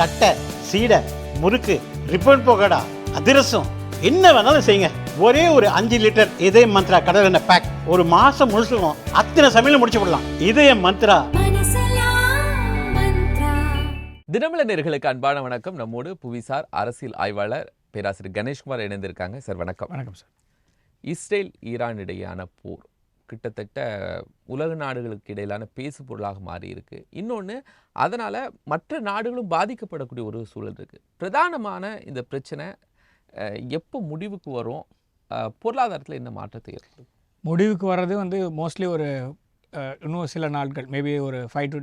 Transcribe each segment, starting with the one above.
தட்டை சீடை முறுக்கு ரிப்பன் போகடா அதிரசம் என்ன வேணாலும் செய்யுங்க. ஒரே ஒரு அஞ்சு லிட்டர் இதய மந்த்ரா கடல் எண்ணெய் பேக் ஒரு மாசம் முழுசுக்கும் அத்தனை சமையல் முடிச்சு விடலாம். இதய மந்த்ரா. தினமல நேர்களுக்கு அன்பான வணக்கம். நம்மோடு புவிசார் அரசியல் ஆய்வாளர் பேராசிரியர் கணேஷ்குமார் இணைந்திருக்காங்க. சார் வணக்கம். வணக்கம் சார். இஸ்ரேல் ஈரான் இடையேயான போர் கிட்டத்தட்ட உலக நாடுகளுக்கு இடையிலான பேசு பொருளாக மாறி இருக்கு. இன்னொன்று அதனால மற்ற நாடுகளும் பாதிக்கப்படக்கூடிய ஒரு சூழல் இருக்கு. பிரதானமான இந்த பிரச்சனை எப்போ முடிவுக்கு வரும்? பொருளாதாரத்தில் என்ன மாற்றத்தை ஏற்படும் முடிவுக்கு வர்றது வந்து மோஸ்ட்லி ஒரு இன்னும் சில நாட்கள் மேபி ஒரு five to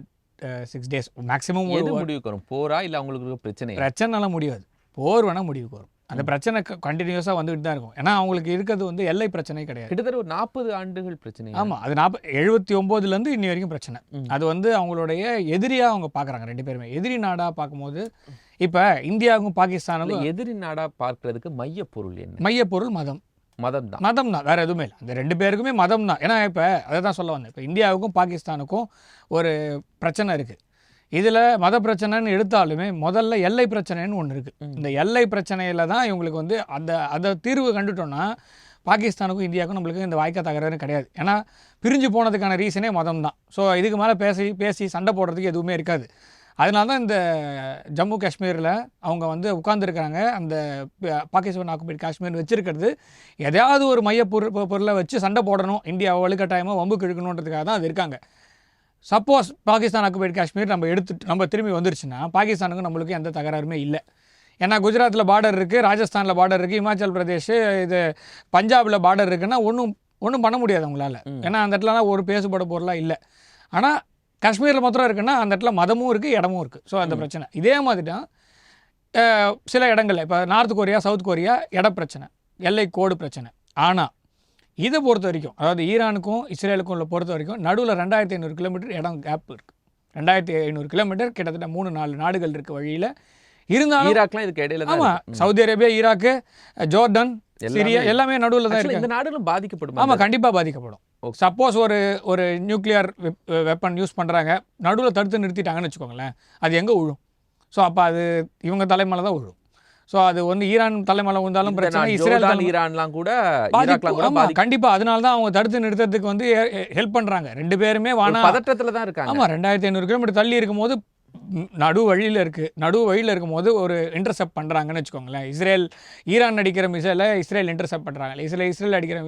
six days maximum ஒரு முடிவுக்கு வரும்? போரா இல்லை அவங்களுக்கு பிரச்சனை பிரச்சனைலாம் முடியாது. போர் வேணால் முடிவுக்கு வரும். அந்த பிரச்சனை கண்டினியூஸாக வந்துகிட்டு தான் இருக்கும். ஏன்னா அவங்களுக்கு இருக்கிறது வந்து எல்லை பிரச்சனை கிடையாது. கிட்டத்தட்ட ஒரு நாற்பது ஆண்டுகள் பிரச்சனை. ஆமாம் அது நாற்பது எழுபத்தி ஒம்போதுலேருந்து இன்னி வரைக்கும் பிரச்சனை. அது வந்து அவங்களுடைய எதிரியாக அவங்க பார்க்குறாங்க ரெண்டு பேருமே. எதிரி நாடாக பார்க்கும்போது இப்போ இந்தியாவுக்கும் பாகிஸ்தானுக்கும் எதிரி நாடா பார்க்கிறதுக்கு மைய பொருள் என்ன? மையப்பொருள் மதம். மதம் தான். மதம் தான். வேறு எதுவுமே இல்லை. அந்த ரெண்டு பேருக்குமே மதம் தான். ஏன்னா இப்போ அதை தான் சொல்ல வந்தேன். இப்போ இந்தியாவுக்கும் பாகிஸ்தானுக்கும் ஒரு பிரச்சனை இருக்குது இதில் மத பிரச்சனைன்னு எடுத்தாலுமே முதல்ல எல்லை பிரச்சனைன்னு ஒன்று இருக்குது. இந்த எல்லை பிரச்சனையில் தான் இவங்களுக்கு வந்து அந்த அதை தீர்வு கண்டுட்டோம்னா பாகிஸ்தானுக்கும் இந்தியாவுக்கும் நம்மளுக்கு இந்த வாய்க்கா தகராறு கிடையாது. ஏன்னா பிரிஞ்சு போனதுக்கான ரீசனே மதம் தான் ஸோ இதுக்கு மேலே பேசி பேசி சண்டை போடுறதுக்கு எதுவுமே இருக்காது. அதனால தான் இந்த ஜம்மு காஷ்மீரில் அவங்க வந்து உட்காந்துருக்காங்க அந்த பாகிஸ்தான் ஆக்குபைட் காஷ்மீர் வச்சிருக்கிறது. எதையாவது ஒரு மைய பொருள் பொருளை வச்சு சண்டை போடணும். இந்தியாவை வலுக்கட்டாயமாக வம்பு கிழக்கணுன்றதுக்காக தான் அது இருக்காங்க. சப்போஸ் பாகிஸ்தான் ஆக்குபைட் காஷ்மீர் நம்ம எடுத்துட்டு நம்ம திரும்பி வந்துருச்சுன்னா பாகிஸ்தானுக்கும் நம்மளுக்கு எந்த தகராறுமே இல்லை. ஏன்னா குஜராத்தில் பார்டர் இருக்குது ராஜஸ்தானில் பார்டர் இருக்குது இமாச்சல் பிரதேஷ் இது பஞ்சாபில் பார்டர் இருக்குன்னா ஒன்றும் ஒன்றும் பண்ண முடியாது அவங்களால. ஏன்னா அந்த இடத்துலலாம் ஒரு பேசுபட பொருளாக இல்லை. ஆனால் காஷ்மீரில் மாத்திரம் இருக்குன்னா அந்த இடத்துல மதமும் இருக்குது இடமும் இருக்குது ஸோ அந்த. பிரச்சனை. இதே மாதிரி தான் சில இடங்கள்ல இப்போ நார்த் கொரியா சவுத் கொரியா இட பிரச்சனை. எல்லை கோடு பிரச்சனை. ஆனால் இதை பொறுத்த வரைக்கும் அதாவது ஈரானுக்கும் இஸ்ரேலுக்கும் உள்ள பொறுத்த வரைக்கும் நடுவில் ரெண்டாயிரத்தி ஐநூறு கிலோமீட்டர் இடம் கேப் இருக்குது ரெண்டாயிரத்தி ஐநூறு கிலோமீட்டர் கிட்டத்தட்ட மூணு நாலு நாடுகள் இருக்க வழியில். இருந்தாலும் ஈராக்லாம் இதுக்கு இடையில ஆமாம். Saudi Arabia Iraq Jordan Syria எல்லாமே நடுவில் தான் Actually, இருக்கு. இந்த நாடுகளும் பாதிக்கப்படும் ஆமாம் கண்டிப்பாக பாதிக்கப்படும். சப்போஸ் ஒரு ஒரு நியூக்ளியர் வெப்பன் யூஸ் பண்ணுறாங்க நடுவில் தடுத்து நிறுத்திட்டாங்கன்னு வச்சுக்கோங்களேன் அது எங்கே விழும் ஸோ அப்போ அது இவங்க தலைமையில தான் விழும் ஸோ அது வந்து ஈரான் தலைமையில விழுந்தாலும் பிரச்சனை இஸ்ரேல் ஈரான்லாம் கூட பாதிப்பு ஈராக்லாம் கூட ஆமா பாதிப்பு கண்டிப்பா. அதனால தான் அவங்க தடுத்து நிறுத்தத்துக்கு வந்து ஹெல்ப் பண்றாங்க. ரெண்டு பேருமே வானா பதற்றத்துல தான் இருக்காங்க. ஆமா ரெண்டாயிரத்தி ஐநூறு கிலோமீட்டர் தள்ளி இருக்கும்போது நடு வழியில் இருக்குது நடு வழியில் இருக்கும்போது ஒரு இன்டர்செப்ட் பண்ணுறாங்கன்னு வச்சுக்கோங்களேன். இஸ்ரேல் ஈரான் அடிக்கிற மிசைலை இஸ்ரேல் இன்டர்செப்ட் பண்ணுறாங்க இஸ்ரேல் இஸ்ரேல் அடிக்கிற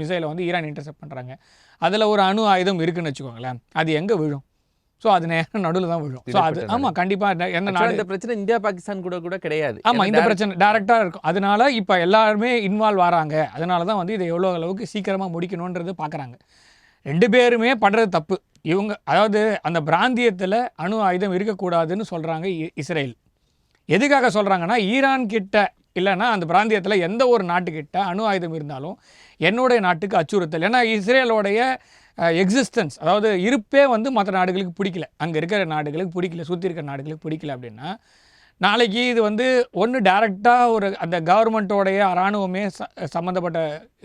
மிசைலை வந்து ஈரான் இன்டர்செப்ட் பண்ணுறாங்க அதில் ஒரு அணு ஆயுதம் இருக்குன்னு வச்சுக்கோங்களேன். அது எங்கே விழும்? ஸோ அது நேரம் நடுவில் தான் விழும். ஸோ அது ஆமாம் கண்டிப்பாக எந்த நாடு இந்த பிரச்சனை இந்தியா பாகிஸ்தான் கூட கூட கிடையாது. ஆமாம் இந்த பிரச்சனை டேரெக்டாக இருக்கும். அதனால இப்போ எல்லாருமே இன்வால்வ் ஆகிறாங்க அதனால தான் வந்து இதை எவ்வளோ அளவுக்கு சீக்கிரமாக முடிக்கணுன்றது பார்க்குறாங்க ரெண்டு பேருமே பண்ணுறது தப்பு. இவங்க அதாவது அந்த பிராந்தியத்தில் அணு ஆயுதம் இருக்கக்கூடாதுன்னு சொல்கிறாங்க இஸ்ரேல். எதுக்காக சொல்கிறாங்கன்னா ஈரான் கிட்ட இல்லைன்னா அந்த பிராந்தியத்தில் எந்த ஒரு நாட்டுக்கிட்ட அணு ஆயுதம் இருந்தாலும் என்னுடைய நாட்டுக்கு அச்சுறுத்தல். ஏன்னா இஸ்ரேலோடைய எக்ஸிஸ்டன்ஸ் அதாவது இருப்பே வந்து மற்ற நாடுகளுக்கு பிடிக்கல. அங்கே இருக்கிற நாடுகளுக்கு பிடிக்கல சுற்றி இருக்கிற நாடுகளுக்கு பிடிக்கல அப்படின்னா நாளைக்கு இது வந்து ஒன்று டைரெக்டாக ஒரு அந்த கவர்மெண்ட்டோடைய இராணுவமே ச- சம்மந்தப்பட்ட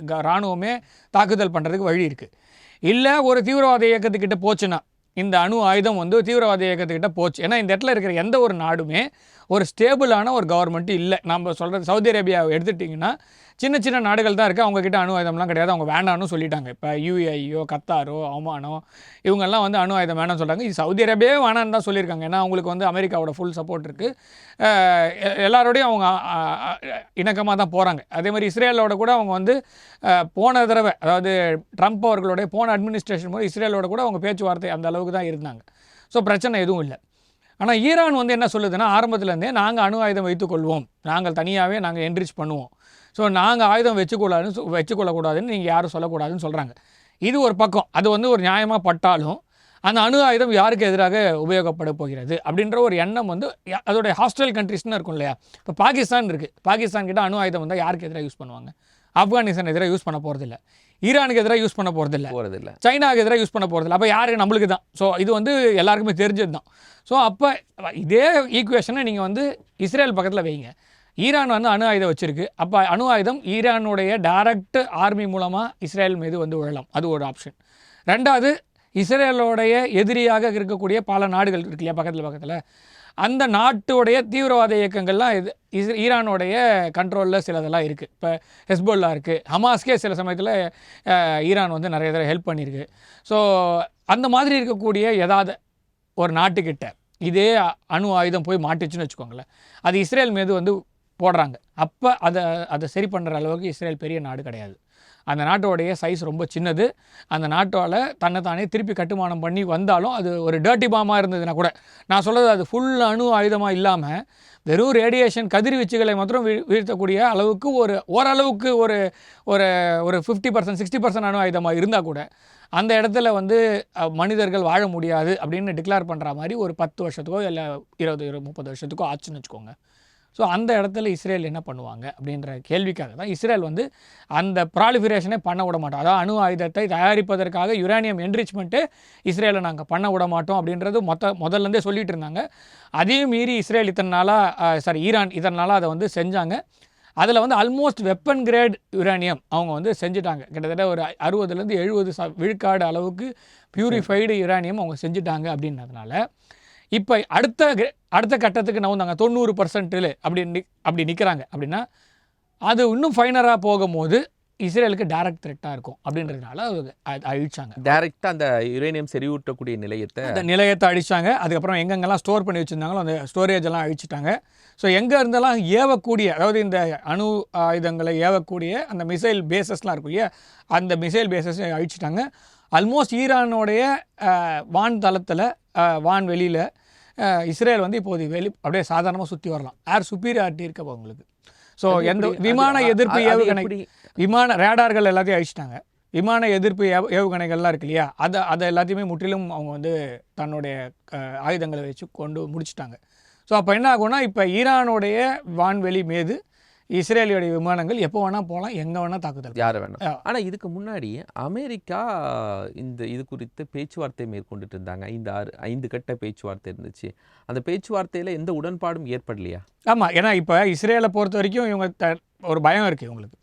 க- இராணுவமே தாக்குதல் பண்ணுறதுக்கு வழி இருக்குது இல்லை ஒரு தீவிரவாத இயக்கத்துக்கிட்ட போச்சுன்னா இந்த அணு ஆயுதம் வந்து தீவிரவாத இயக்கத்துக்கிட்ட போச்சு. ஏன்னா இந்த இடத்துல இருக்கிற எந்த ஒரு நாடுமே ஒரு ஸ்டேபிளான ஒரு கவர்மெண்ட்டு இல்லை. நம்ம சொல்கிறது சவுதி அரேபியாவை எடுத்துட்டிங்கன்னா சின்ன சின்ன நாடுகள் தான் இருக்குது அவங்கக்கிட்ட அணு ஆயுதம்லாம் கிடையாது. அவங்க வேண்டாம்னு சொல்லிட்டாங்க. இப்போ யூஏஐயோ கத்தாரோ ஒமானோ இவங்கெல்லாம் வந்து அணு ஆயுதம் வேணாம்னு சொல்கிறாங்க இது சவுதி அரேபியாவே வேணான்னு தான் சொல்லியிருக்காங்க. ஏன்னா அவங்களுக்கு வந்து அமெரிக்காவோட ஃபுல் சப்போர்ட் இருக்குது எல்லாரோடையும் அவங்க இணக்கமாக தான் போகிறாங்க அதே மாதிரி இஸ்ரேலோட கூட அவங்க வந்து போன தடவை அதாவது ட்ரம்ப் அவர்களுடைய போன அட்மினிஸ்ட்ரேஷன் போது இஸ்ரேலோட கூட அவங்க பேச்சுவார்த்தை அந்த அளவுக்கு தான் இருந்தாங்க. ஸோ பிரச்சனை எதுவும் இல்லை. ஆனால் ஈரான் வந்து என்ன சொல்லுதுன்னா ஆரம்பத்துலேருந்தே நாங்கள் அணு ஆயுதம் வைத்துக்கொள்வோம் நாங்கள் தனியாகவே நாங்கள் என்ரிச் பண்ணுவோம். ஸோ நாங்கள் ஆயுதம் வச்சுக்கொள்ளாதுன்னு சொ- வச்சுக்கொள்ளக்கூடாதுன்னு நீங்கள் யாரும் சொல்லக்கூடாதுன்னு சொல்கிறாங்க இது ஒரு பக்கம். அது வந்து ஒரு நியாயமாக பட்டாலும் அந்த அணு ஆயுதம் யாருக்கு எதிராக உபயோகப்பட போகிறது அப்படின்ற ஒரு எண்ணம் வந்து அதோடைய ஹாஸ்டல் கண்ட்ரிஸ்னு இருக்கும் இல்லையா? இப்போ பாகிஸ்தான் இருக்குது பாகிஸ்தான் கிட்ட அணு ஆயுதம் வந்தால் யாருக்கு எதிராக யூஸ் பண்ணுவாங்க? ஆப்கானிஸ்தான் எதிராக யூஸ் பண்ண போகிறதில்ல ஈரானுக்கு எதிராக யூஸ் பண்ண போகிறதில்ல போறது இல்ல சைனாவுக்கு எதிராக யூஸ் பண்ண போகிறதில்ல அப்போ யாருக்கு நம்மளுக்கு தான். ஸோ இது வந்து எல்லாருக்குமே தெரிஞ்சது தான் ஸோ அப்போ இதே ஈக்குவேஷனை நீங்கள் வந்து இஸ்ரேல் பக்கத்தில் வைங்க. ஈரான் வந்து அணு ஆயுதம் வச்சிருக்கு. அப்போ அணு ஆயுதம் ஈரானுடைய டைரக்ட் ஆர்மி மூலமாக இஸ்ரேல் மீது வந்து விழலாம். அது ஒரு ஆப்ஷன் ரெண்டாவது இஸ்ரேலோடைய எதிரியாக இருக்கக்கூடிய பல நாடுகள் இருக்கு இல்லையா பக்கத்தில் பக்கத்தில். அந்த நாட்டுடைய தீவிரவாத இயக்கங்கள்லாம் இது இஸ்- ஈரானுடைய கண்ட்ரோலில் சிலதெல்லாம் இருக்குது இப்போ ஹெஸ்போல்லா இருக்குது ஹமாஸ்கே சில சமயத்தில் ஈரான் வந்து நிறைய தடவை ஹெல்ப் பண்ணியிருக்கு ஸோ அந்த மாதிரி இருக்கக்கூடிய ஏதாவது ஒரு நாட்டுக்கிட்ட இதே அணு ஆயுதம் போய் மாட்டுச்சுன்னு வச்சுக்கோங்களேன். அது இஸ்ரேல் மீது வந்து போடுறாங்க. அப்போ அதை அதை சரி பண்ணுற அளவுக்கு இஸ்ரேல் பெரிய நாடு கிடையாது. அந்த நாட்டோடைய சைஸ் ரொம்ப சின்னது. அந்த நாட்டோட தன்னைத்தானே திருப்பி கட்டுமானம் பண்ணி வந்தாலும் அது ஒரு டர்ட்டி பாமாக இருந்ததுன்னா கூட நான் சொல்கிறது அது ஃபுல் அணு ஆயுதமாக இல்லாமல் வெறும் ரேடியேஷன் கதிர்வீச்சுகளை மாத்திரம் வீ வீழ்த்தக்கூடிய அளவுக்கு ஒரு ஓரளவுக்கு ஒரு ஒரு ஒரு ஃபிஃப்டி பர்சன்ட் சிக்ஸ்டி பர்சன்ட் அணு ஆயுதமாக இருந்தால் கூட அந்த இடத்துல வந்து மனிதர்கள் வாழ முடியாது அப்படின்னு டிக்ளேர் பண்ணுற மாதிரி ஒரு பத்து வருஷத்துக்கோ இல்லை இருபது இருபது முப்பது வருஷத்துக்கோ ஆச்சுன்னு வச்சுக்கோங்க. ஸோ அந்த இடத்துல இஸ்ரேல் என்ன பண்ணுவாங்க அப்படின்ற கேள்விக்காக தான் இஸ்ரேல் வந்து அந்த ப்ராலிஃபிரேஷனே பண்ண விட மாட்டோம். அதாவது அணு ஆயுதத்தை தயாரிப்பதற்காக யுரேனியம் என்ரிச்மெண்ட்டு இஸ்ரேலை நாங்கள் பண்ண விட மாட்டோம் அப்படின்றது மொத்த முதல்லேருந்தே சொல்லிட்டு இருந்தாங்க. அதையும் மீறி இஸ்ரேல் இத்தனை நாளாக சாரி ஈரான் இத்தனை நாளாக அதை வந்து செஞ்சாங்க. அதில் வந்து ஆல்மோஸ்ட் வெப்பன் கிரேட் யுரேனியம் அவங்க வந்து செஞ்சுட்டாங்க. கிட்டத்தட்ட ஒரு அறுபதுலேருந்து எழுபது ச விழுக்காடு அளவுக்கு பியூரிஃபைடு யுரேனியம் அவங்க செஞ்சுட்டாங்க அப்படின்றதுனால இப்போ அடுத்த அடுத்த கட்டத்துக்கு நவுந்தாங்க தொண்ணூறு பர்சன்ட்டில் அப்படி அப்படி நிற்கிறாங்க அப்படின்னா அது இன்னும் ஃபைனராக போகும்போது இஸ்ரேலுக்கு டைரக்ட் த்ரெட்டாக இருக்கும். அப்படின்றதுனால அழிச்சாங்க. டைரக்டா அந்த யுரேனியம் செறிவூட்டக்கூடிய நிலையத்தை அந்த நிலையத்தை அழிச்சாங்க. அதுக்கப்புறம் எங்கெங்கெல்லாம் ஸ்டோர் பண்ணி வச்சுருந்தாங்களோ அந்த ஸ்டோரேஜ் எல்லாம் அழிச்சிட்டாங்க. ஸோ எங்கே இருந்தெல்லாம் ஏவக்கூடிய அதாவது இந்த அணு ஆயுதங்களை ஏவக்கூடிய அந்த மிசைல் பேசஸ்லாம் இருக்கும் இல்லையா? அந்த மிசைல் பேசஸ் அழிச்சிட்டாங்க. ஆல்மோஸ்ட் ஈரானுடைய வான் தளத்தில் வான்வெளியில் இஸ்ரேல் வந்து இப்போது வெளி அப்படியே சாதாரணமாக சுற்றி வரலாம். ஏர் சுப்பீரியாரிட்டி இருக்க உங்களுக்கு. ஸோ எந்த விமான எதிர்ப்பு ஏவுகணை? விமான ரேடார்கள் எல்லாத்தையும் அழிச்சிட்டாங்க. விமான எதிர்ப்பு ஏவ ஏவுகணைகள்லாம் இருக்கு இல்லையா? அதை அதை எல்லாத்தையுமே முற்றிலும் அவங்க வந்து தன்னுடைய ஆயுதங்களை வச்சு கொண்டு முடிச்சிட்டாங்க. ஸோ அப்போ என்ன ஆகும்னா இப்போ ஈரானுடைய வான்வெளி மீது இஸ்ரேலியுடைய விமானங்கள் எப்போ வேணால் போகலாம் எங்கே வேணால் தாக்குதல் யாரை வேணும் ஆ. ஆனா இதுக்கு முன்னாடி அமெரிக்கா இந்த இது குறித்து பேச்சுவார்த்தை மேற்கொண்டுட்டு இருந்தாங்க. ஐந்து ஆறு ஐந்து கட்ட பேச்சுவார்த்தை இருந்துச்சு. அந்த பேச்சுவார்த்தையில எந்த உடன்பாடும் ஏற்படலையா? ஆமாம் ஏன்னா இப்போ இஸ்ரேலை பொறுத்த வரைக்கும் இவங்க த ஒரு பயம் இருக்குது இவங்களுக்கு.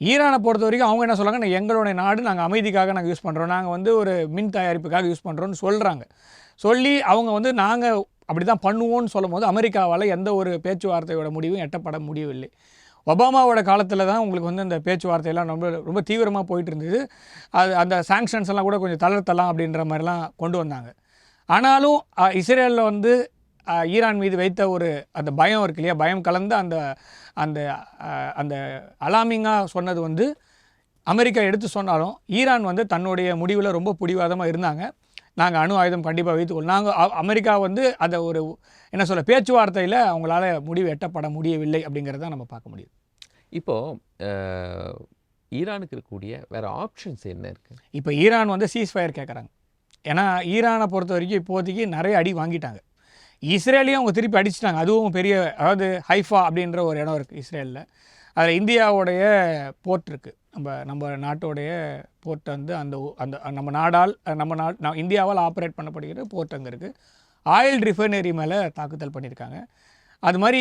ஈரானை பொறுத்த வரைக்கும் அவங்க என்ன சொல்கிறாங்க எங்களுடைய நாடு நாங்கள் அமைதிக்காக நாங்கள் யூஸ் பண்ணுறோம் நாங்கள் வந்து ஒரு மின் தயாரிப்புக்காக யூஸ் பண்ணுறோன்னு சொல்கிறாங்க சொல்லி அவங்க வந்து நாங்கள் அப்படி தான் பண்ணுவோம்னு சொல்லும்போது அமெரிக்காவால் எந்த ஒரு பேச்சுவார்த்தையோட முடிவும் எட்டப்பட முடியவில்லை. ஒபாமாவோட காலத்தில் தான் உங்களுக்கு வந்து அந்த பேச்சுவார்த்தையெல்லாம் ரொம்ப ரொம்ப தீவிரமாக போயிட்டு இருந்தது அது அந்த சாங்ஷன்ஸ் எல்லாம் கூட கொஞ்சம் தளர்த்தலாம் அப்படின்ற மாதிரிலாம் கொண்டு வந்தாங்க. ஆனாலும் இஸ்ரேலில் வந்து ஈரான் மீது வைத்த ஒரு அந்த பயம் இருக்கு இல்லையா? பயம் கலந்து அந்த அந்த அந்த அலாமிங்காக சொன்னது வந்து அமெரிக்கா எடுத்து சொன்னாலும் ஈரான் வந்து தன்னுடைய முடிவில் ரொம்ப பிடிவாதமாக இருந்தாங்க. நாங்கள் அணு ஆயுதம் கண்டிப்பாக வைத்துக்கொள் நாங்கள் அமெரிக்கா வந்து அதை ஒரு என்ன சொல்ல பேச்சுவார்த்தையில் அவங்களால முடிவு எட்டப்பட முடியவில்லை அப்படிங்கிறத நம்ம பார்க்க முடியுது இப்போ அஹ், ஈரானுக்கு இருக்கக்கூடிய வேற ஆப்ஷன்ஸ் என்ன இருக்கு? இப்போ ஈரான் வந்து சீஸ் ஃபயர் கேட்குறாங்க ஏன்னா ஈரானை பொறுத்த வரைக்கும் இப்போதைக்கு நிறைய அடி வாங்கிட்டாங்க. இஸ்ரேலையும் அவங்க திருப்பி அடிச்சிட்டாங்க. அதுவும் பெரிய அதாவது ஹைஃபா அப்படின்ற ஒரு இடம் இருக்குது இஸ்ரேலில். அதில் இந்தியாவுடைய போர்ட் இருக்குது நம்ம நம்ம நாட்டோடைய போர்ட் வந்து அந்த அந்த நம்ம நாடால் நம்ம நாட் இந்தியாவால் ஆப்ரேட் பண்ணப்படுகிற போர்ட் அங்கே இருக்குது ஆயில் ரிஃபைனரி மேலே தாக்குதல் பண்ணியிருக்காங்க அது மாதிரி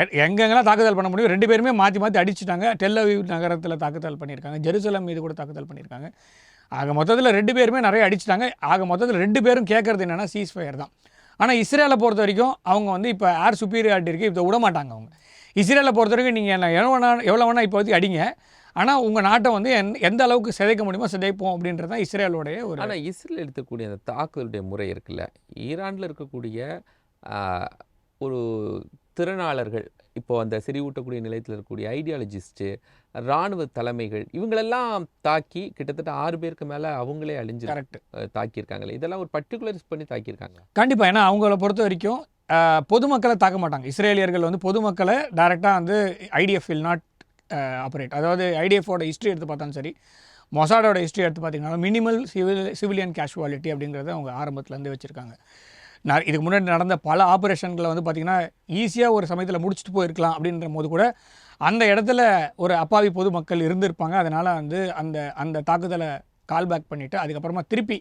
எ- எங்கெங்கெல்லாம் தாக்குதல் பண்ண முடியும் ரெண்டு பேருமே மாற்றி மாற்றி அடிச்சுட்டாங்க. டெல்லவி நகரத்தில் தாக்குதல் பண்ணியிருக்காங்க ஜெருசலம் மீது கூட தாக்குதல் பண்ணியிருக்காங்க ஆக மொத்தத்தில் ரெண்டு பேருமே நிறைய அடிச்சிட்டாங்க. ஆக மொத்தத்தில் ரெண்டு பேரும் கேட்குறது என்னென்னா சீஸ் ஃபயர் தான். ஆனால் இஸ்ரேலை பொறுத்த வரைக்கும் அவங்க வந்து இப்போ ஏர் சுப்பீரியாரிட்டி இருக்குது இதை விட மாட்டாங்க அவங்க. இஸ்ரேலை பொறுத்த வரைக்கும் நீங்கள் என்ன எவ்வளோ வேணா எவ்வளோ வேணால் இப்போதைக்கு அடிங்க. ஆனால் உங்கள் நாட்டை வந்து எந் எந்த அளவுக்கு சிதைக்க முடியுமோ சிதைப்போம் அப்படின்றது தான் இஸ்ரேலோடைய ஒரு ஆனா இஸ்ரேல் எடுக்கக்கூடிய அந்த தாக்குதலுடைய முறை இருக்குல்ல. ஈரான்ல இருக்கக்கூடிய ஒரு திறனாளர்கள் இப்போ அந்த செறிவூட்டக்கூடிய நிலையத்தில் இருக்கக்கூடிய ஐடியாலஜிஸ்ட்டு இராணுவ தலைமைகள் இவங்களெல்லாம் தாக்கி கிட்டத்தட்ட ஆறு பேருக்கு மேல அவங்களே அழிஞ்சு கரெக்ட் தாக்கியிருக்காங்களே. இதெல்லாம் ஒரு பர்டிகுலர்ஸ் பண்ணி தாக்கியிருக்காங்க கண்டிப்பாக ஏன்னா அவங்கள பொறுத்த வரைக்கும் பொதுமக்களை தாக்க மாட்டாங்க. இஸ்ரேலியர்கள் வந்து பொதுமக்களை டைரெக்டாக வந்து ஐடிஎஃப் வில் நாட் ஆப்ரேட் அதாவது ஐடிஎஃபோட ஹிஸ்ட்ரி எடுத்து பார்த்தாலும் சரி மொசாடோட ஹிஸ்ட்ரி எடுத்து பார்த்தீங்கன்னா மினிமல் சிவில் சிவிலியன் கேஷுவாலிட்டி அப்படிங்கிறத அவங்க ஆரம்பத்துலேருந்து வச்சுருக்காங்க. நான் இதுக்கு முன்னாடி நடந்த பல ஆப்ரேஷன்களை வந்து பார்த்திங்கன்னா ஈஸியாக ஒரு சமயத்தில் முடிச்சுட்டு போயிருக்கலாம் அப்படின்ற போது கூட அந்த இடத்துல ஒரு அப்பாவி பொதுமக்கள் இருந்திருப்பாங்க. அதனால் வந்து அந்த அந்த தாக்குதலை கால் பேக் பண்ணிவிட்டு அதுக்கப்புறமா திருப்பி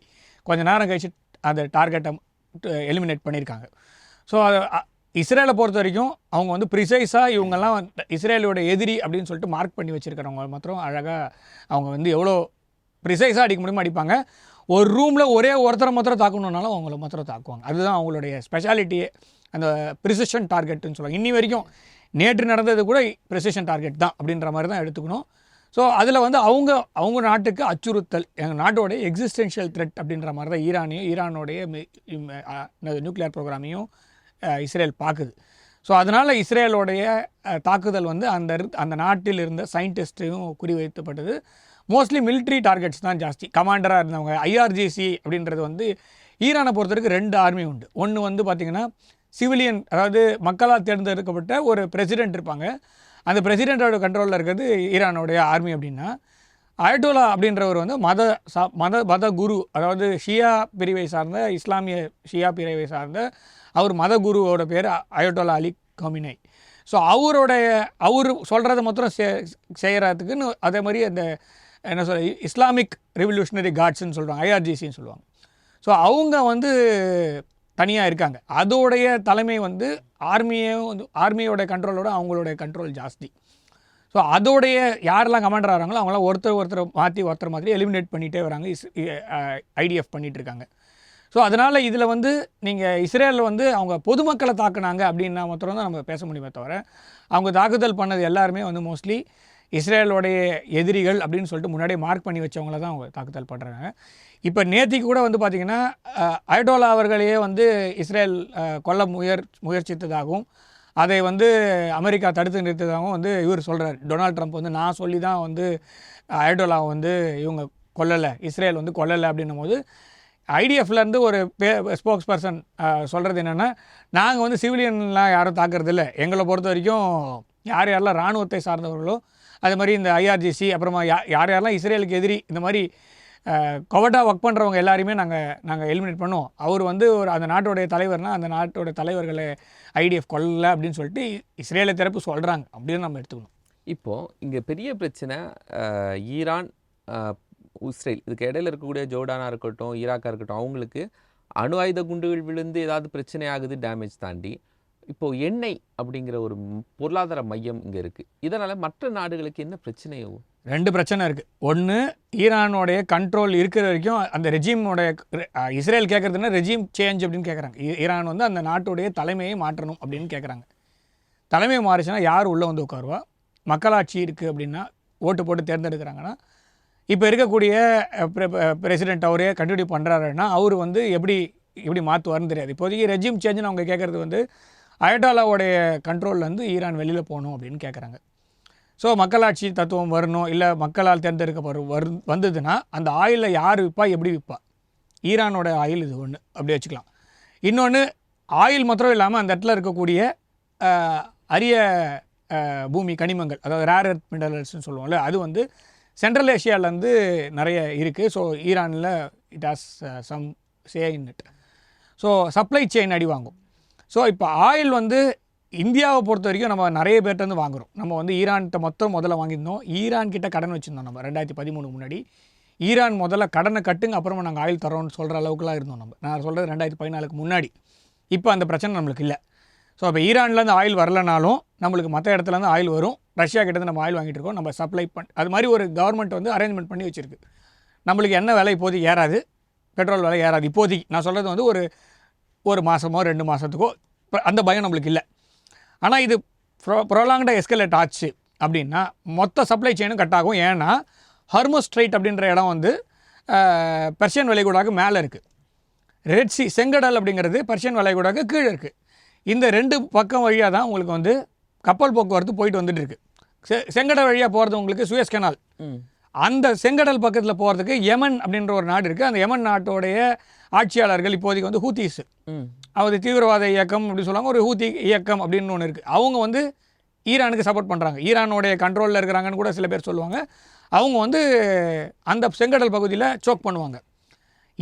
கொஞ்சம் நேரம் கழிச்சு அந்த டார்கெட்டை எலிமினேட் பண்ணியிருக்காங்க. ஸோ இஸ்ரேலை பொறுத்த வரைக்கும் அவங்க வந்து ப்ரிசைஸாக இவங்கெல்லாம் இஸ்ரேலோட எதிரி அப்படின்னு சொல்லிட்டு மார்க் பண்ணி வச்சுருக்கிறவங்க மாத்திரம் அழகாக அவங்க வந்து எவ்வளோ ப்ரிசைஸாக அடிக்க முடியுமோ அடிப்பாங்க. ஒரு ரூமில் ஒரே ஒருத்தரை மாத்திரம் தாக்கணுன்னாலும் அவங்கள மாத்திரம் தாக்குவாங்க. அதுதான் அவங்களுடைய ஸ்பெஷாலிட்டியே அந்த ப்ரிசிஷன் டார்கெட்டுன்னு சொல்லுவாங்க. இன்னி வரைக்கும் நேற்று நடந்தது கூட ப்ரிசிஷன் டார்கெட் தான் அப்படின்ற மாதிரி தான் எடுத்துக்கணும். ஸோ அதில் வந்து அவங்க அவங்க நாட்டுக்கு அச்சுறுத்தல் எங்கள் நாட்டோடைய எக்ஸிஸ்டென்ஷியல் த்ரெட் அப்படின்ற மாதிரி தான் ஈரானையும் ஈரானோடைய நியூக்ளியர் ப்ரோக்ராமையும் இஸ்ரேல் பார்க்குது ஸோ அதனால் இஸ்ரேலோடைய தாக்குதல் வந்து அந்த அந்த நாட்டில் இருந்த சயின்டிஸ்ட்டையும் குறிவைத்தப்பட்டது. மோஸ்ட்லி மிலிட்ரி டார்கெட்ஸ் தான் ஜாஸ்தி. கமாண்டராக இருந்தவங்க ஐஆர்ஜிசி அப்படின்றது வந்து ஈரானை பொறுத்தவரைக்கும் ரெண்டு ஆர்மி உண்டு. ஒன்று வந்து பார்த்திங்கன்னா சிவிலியன் அதாவது மக்களால் தேர்ந்தெடுக்கப்பட்ட ஒரு பிரசிடென்ட் இருப்பாங்க. அந்த பிரசிடெண்ட்டோட கண்ட்ரோலில் இருக்கிறது ஈரானுடைய ஆர்மி அப்படின்னா அயட்டோலா அப்படின்றவர் வந்து மத சா மத மத குரு அதாவது ஷியா பிரிவை சார்ந்த இஸ்லாமிய ஷியா பிரிவை சார்ந்த அவர் மத குருவோட பேர் அயோட்டோலா அலி கமினை. ஸோ அவருடைய அவர் சொல்கிறத மாத்திரம் செ செய்கிறதுக்குன்னு அதே மாதிரி அந்த என்ன சொல்ல இஸ்லாமிக் ரெவல்யூஷனரி கார்ட்ஸ்னு சொல்கிறாங்க ஐஆர்ஜிசின்னு சொல்லுவாங்க. ஸோ அவங்க வந்து தனியாக இருக்காங்க. அதோடைய தலைமை வந்து ஆர்மியும் வந்து ஆர்மியோட கண்ட்ரோலோட அவங்களுடைய கண்ட்ரோல் ஜாஸ்தி. ஸோ அதோடைய யாரெல்லாம் கமாண்டர் ஆகிறாங்களோ அவங்களாம் ஒருத்தர் ஒருத்தர் மாற்றி ஒருத்தர் மாதிரி எலிமினேட் பண்ணிகிட்டே வராங்க இஸ் ஐடிஎஃப் பண்ணிகிட்டு இருக்காங்க. ஸோ அதனால் இதில் வந்து நீங்கள் இஸ்ரேலில் வந்து அவங்க பொதுமக்களை தாக்குனாங்க அப்படின்னா மாத்திரம் தான் நம்ம பேச முடியுமே தவிர அவங்க தாக்குதல் பண்ணது எல்லாருமே வந்து மோஸ்ட்லி இஸ்ரேலோடைய எதிரிகள் அப்படின்னு சொல்லிட்டு முன்னாடியே மார்க் பண்ணி வச்சவங்கள தான் அவங்க தாக்குதல் பண்ணுறாங்க இப்போ நேத்திக்கு கூட வந்து பார்த்திங்கன்னா அயடோலா அவர்களையே வந்து இஸ்ரேல் கொல்ல முயற் முயற்சித்ததாகவும் அதை வந்து அமெரிக்கா தடுத்து நிறுத்ததாகவும் வந்து இவர் சொல்கிறார் டொனால்ட் ட்ரம்ப் வந்து நான் சொல்லி தான் வந்து அயடோலாவை வந்து இவங்க கொல்லலை இஸ்ரேல் வந்து கொல்லலை அப்படின்னும் போது ஐடிஎஃப்லேருந்து ஒரு பே ஸ்போக்ஸ் பர்சன் சொல்கிறது என்னென்னா நாங்கள் வந்து சிவிலியன்லாம் யாரும் தாக்குறதில்ல. எங்களை பொறுத்த வரைக்கும் யார் யாரெல்லாம் இராணுவத்தை சார்ந்தவர்களோ அது மாதிரி இந்த ஐஆர்ஜிசி அப்புறமா யா யார் யாரெல்லாம் இஸ்ரேலுக்கு எதிரி இந்த மாதிரி கொவட்டாக ஒர்க் பண்ணுறவங்க எல்லாரையுமே நாங்கள் நாங்கள் எலிமினேட் பண்ணுவோம். அவர் வந்து ஒரு அந்த நாட்டோடைய தலைவர்னால் அந்த நாட்டோட தலைவர்களை ஐடிஎஃப் கொல்லலை அப்படின்னு சொல்லிட்டு இஸ்ரேலை தரப்பு சொல்கிறாங்க அப்படின்னு நம்ம எடுத்துக்கணும். இப்போது இங்கே பெரிய பிரச்சனை ஈரான் இஸ்ரேல் இதுக்கு இடையில இருக்கக்கூடிய ஜோர்டானாக இருக்கட்டும் ஈராக்காக இருக்கட்டும் அவங்களுக்கு அணு ஆயுத குண்டுகள் விழுந்து ஏதாவது பிரச்சனை ஆகுது டேமேஜ் தாண்டி. இப்போது எண்ணெய் அப்படிங்கிற ஒரு பொருளாதார மையம் இங்கே இருக்குது இதனால் மற்ற நாடுகளுக்கு என்ன பிரச்சனையோ ரெண்டு பிரச்சனை இருக்குது ஒன்று ஈரானோடைய கண்ட்ரோல் இருக்கிற வரைக்கும் அந்த ரெஜிமோடைய இஸ்ரேல் கேட்குறதுனா ரெஜிம் சேஞ்ச் அப்படின்னு கேட்குறாங்க ஈரான் வந்து அந்த நாட்டுடைய தலைமையை மாற்றணும் அப்படின்னு கேட்குறாங்க தலைமை மாறிச்சுன்னா யார் உள்ளே வந்து உட்காருவா? மக்களாட்சி இருக்குது அப்படின்னா ஓட்டு போட்டு தேர்ந்தெடுக்கிறாங்கன்னா இப்போ இருக்கக்கூடிய பிரசிடென்ட் அவரே கண்டினியூ பண்ணுறாருன்னா அவர் வந்து எப்படி எப்படி மாற்றுவார்னு தெரியாது. இப்போதைக்கு ரெஜிம் சேஞ்சுன்னு அவங்க கேட்குறது வந்து அயட்டாலாவோடைய கண்ட்ரோல்லேருந்து ஈரான் வெளியில் போகணும் அப்படின்னு கேட்குறாங்க ஸோ மக்களாட்சி தத்துவம் வரணும் இல்லை மக்களால் தேர்ந்தெடுக்கப்படும் வரு வந்ததுன்னா அந்த ஆயிலை யார் விற்பா எப்படி விற்பா ஈரானோட ஆயில் இது ஒன்று அப்படி வச்சுக்கலாம். இன்னொன்று ஆயில் மாத்திரம் இல்லாமல் அந்த இடத்துல இருக்கக்கூடிய அரிய பூமி கனிமங்கள் அதாவது ரேர் எர்த் மினரல்ஸ்னு சொல்லுவோம்ல அது வந்து சென்ட்ரல் ஏஷியாவிலேருந்து நிறைய இருக்குது ஸோ ஈரானில் it has some say in it so supply chain அடி வாங்கும். ஸோ இப்போ ஆயில் வந்து இந்தியாவை பொறுத்த வரைக்கும் நம்ம நிறைய பேர்ட்டேருந்து வாங்குகிறோம் வாங்குறோம். நம்ம வந்து ஈரான்கிட்ட மொத்தம் முதல்ல வாங்கியிருந்தோம். ஈரான் கிட்ட கடன் வச்சுருந்தோம் நம்ம. ரெண்டாயிரத்தி பதிமூணுக்கு முன்னாடி. ஈரான் முதல்ல கடனை கட்டுங்க அப்புறமா நாங்கள் ஆயில் தரோம்னு சொல்கிற அளவுக்குலாம் இருந்தோம் நம்ம. நான் சொல்கிறது ரெண்டாயிரத்தி பதினாலுக்கு முன்னாடி. இப்போ அந்த பிரச்சனை நம்மளுக்கு இல்லை. ஸோ இப்போ ஈரான்லேருந்து ஆயில் வரலனாலும் நம்மளுக்கு மற்ற இடத்துலேருந்து ஆயில் வரும். ரஷ்யா கிட்டேருந்து நம்ம ஆயில் வாங்கிட்டு இருக்கோம். நம்ம சப்ளை பண் அது மாதிரி ஒரு கவர்மெண்ட் வந்து அரேஞ்ச்மெண்ட் பண்ணி வச்சுருக்கு. நம்மளுக்கு என்ன விலை இப்போதைக்கு ஏறாது? பெட்ரோல் விலை ஏறாது. இப்போதைக்கு நான் சொல்கிறது வந்து ஒரு ஒரு மாதமோ ரெண்டு மாதத்துக்கோ அந்த பயம் நம்மளுக்கு இல்லை. ஆனால் இது ப்ரோ ப்ரொலாங்டாக எஸ்கலேட் ஆச்சு அப்படின்னா மொத்த சப்ளை செயினும் கட் ஆகும். ஏன்னா ஹர்மோஸ்ட்ரைட் அப்படின்ற இடம் வந்து பெர்ஷியன் வளைகுடாக்கு மேலே இருக்குது ரெட் சி செங்கடல் அப்படிங்கிறது பெர்ஷியன் வளைகுடாக்கு கீழே இருக்குது இந்த ரெண்டு பக்கம் வழியாக தான் உங்களுக்கு வந்து கப்பல் போக்குவரத்து போயிட்டு வந்துட்டு இருக்கு செ செங்கடல் வழியாக போகிறது உங்களுக்கு சுயஸ் கெனால். அந்த செங்கடல் பக்கத்தில் போகிறதுக்கு யமன் அப்படின்ற ஒரு நாடு இருக்குது அந்த யமன் நாட்டோடைய ஆட்சியாளர்கள் இப்போதைக்கு வந்து ஹூத்தீஸ். அது தீவிரவாத இயக்கம் அப்படின்னு சொல்லுவாங்க. ஒரு ஹூத்தி இயக்கம் அப்படின்னு ஒன்று இருக்குது அவங்க வந்து ஈரானுக்கு சப்போர்ட் பண்ணுறாங்க ஈரானுடைய கண்ட்ரோலில் இருக்கிறாங்கன்னு கூட சில பேர் சொல்லுவாங்க. அவங்க வந்து அந்த செங்கடல் பகுதியில் சோக் பண்ணுவாங்க.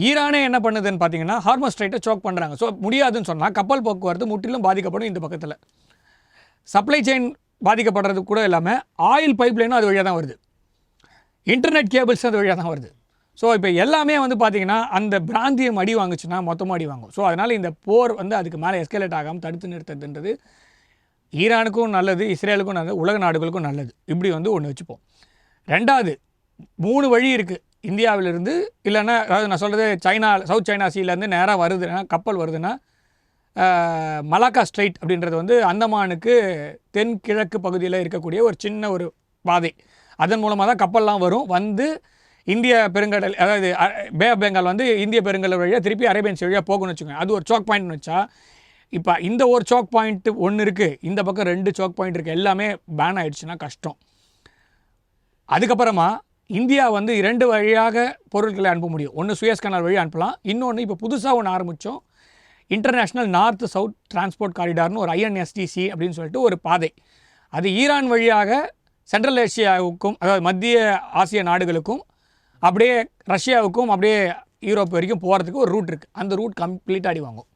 ஈரானே என்ன பண்ணுதுன்னு பார்த்தீங்கன்னா ஹார்மோஸ்ட்ரைட்டை சோக் பண்ணுறாங்க ஸோ முடியாதுன்னு சொன்னால் கப்பல் போக்குவரத்து முற்றிலும் பாதிக்கப்படும் இந்த பக்கத்தில். சப்ளை செயின் பாதிக்கப்படுறது கூட இல்லாமல் ஆயில் பைப்லைனும் அது வழியாக தான் வருது. இன்டர்நெட் கேபிள்ஸ் அது வழியாக தான் வருது. ஸோ இப்போ எல்லாமே வந்து பார்த்திங்கன்னா அந்த பிராந்தியம் அடி வாங்குச்சுன்னா மொத்தமாக அடி வாங்கும். ஸோ அதனால் இந்த போர் வந்து அதுக்கு மேலே எஸ்கலேட் ஆகாமல் தடுத்து நிறுத்துறதுன்றது ஈரானுக்கும் நல்லது இஸ்ரேலுக்கும் நல்லது உலக நாடுகளுக்கும் நல்லது. இப்படி வந்து ஒன்று வச்சுப்போம். ரெண்டாவது மூணு வழி இருக்குது இந்தியாவிலிருந்து இல்லைன்னா அதாவது நான் சொல்கிறது சைனா சவுத் சைனா சீலேருந்து நேராக வருதுன்னா கப்பல் வருதுன்னா மலாக்கா ஸ்ட்ரைட் அப்படின்றது வந்து அந்தமானுக்கு தென்கிழக்கு பகுதியில் இருக்கக்கூடிய ஒரு சின்ன ஒரு பாதை. அதன் மூலமாக தான் கப்பல்லாம் வரும். வந்து இந்திய பெருங்கடல் அதாவது பே ஆஃப் பெங்கால் வந்து இந்திய பெருங்கடல் வழியாக திருப்பி அரேபியன்ஸ் வழியாக போகணும்னு வச்சுக்கோங்க. அது ஒரு சோக் பாயிண்ட்னு வச்சா இப்போ இந்த ஒரு சோக் பாயிண்ட்டு ஒன்று இருக்குது இந்த பக்கம் ரெண்டு சோக் பாயிண்ட் இருக்குது எல்லாமே பேன் ஆகிடுச்சுன்னா கஷ்டம். அதுக்கப்புறமா இந்தியா வந்து இரண்டு வழியாக பொருட்களை அனுப்ப முடியும். ஒன்று சுயஸ் கனால் வழி அனுப்பலாம். இன்னொன்று இப்போ புதுசாக ஒன்று ஆரம்பித்தோம் இன்டர்நேஷ்னல் நார்த் சவுத் டிரான்ஸ்போர்ட் காரிடார்னு ஒரு ஐஎன்எஸ்டிசி அப்படின்னு சொல்லிட்டு ஒரு பாதை. அது ஈரான் வழியாக சென்ட்ரல் ஏஷியாவுக்கும் அதாவது மத்திய ஆசிய நாடுகளுக்கும் அப்படியே ரஷ்யாவுக்கும் அப்படியே யூரோப் வரைக்கும் போகிறதுக்கு ஒரு ரூட் இருக்குது அந்த ரூட் கம்ப்ளீட்டாக அடி வாங்கும்.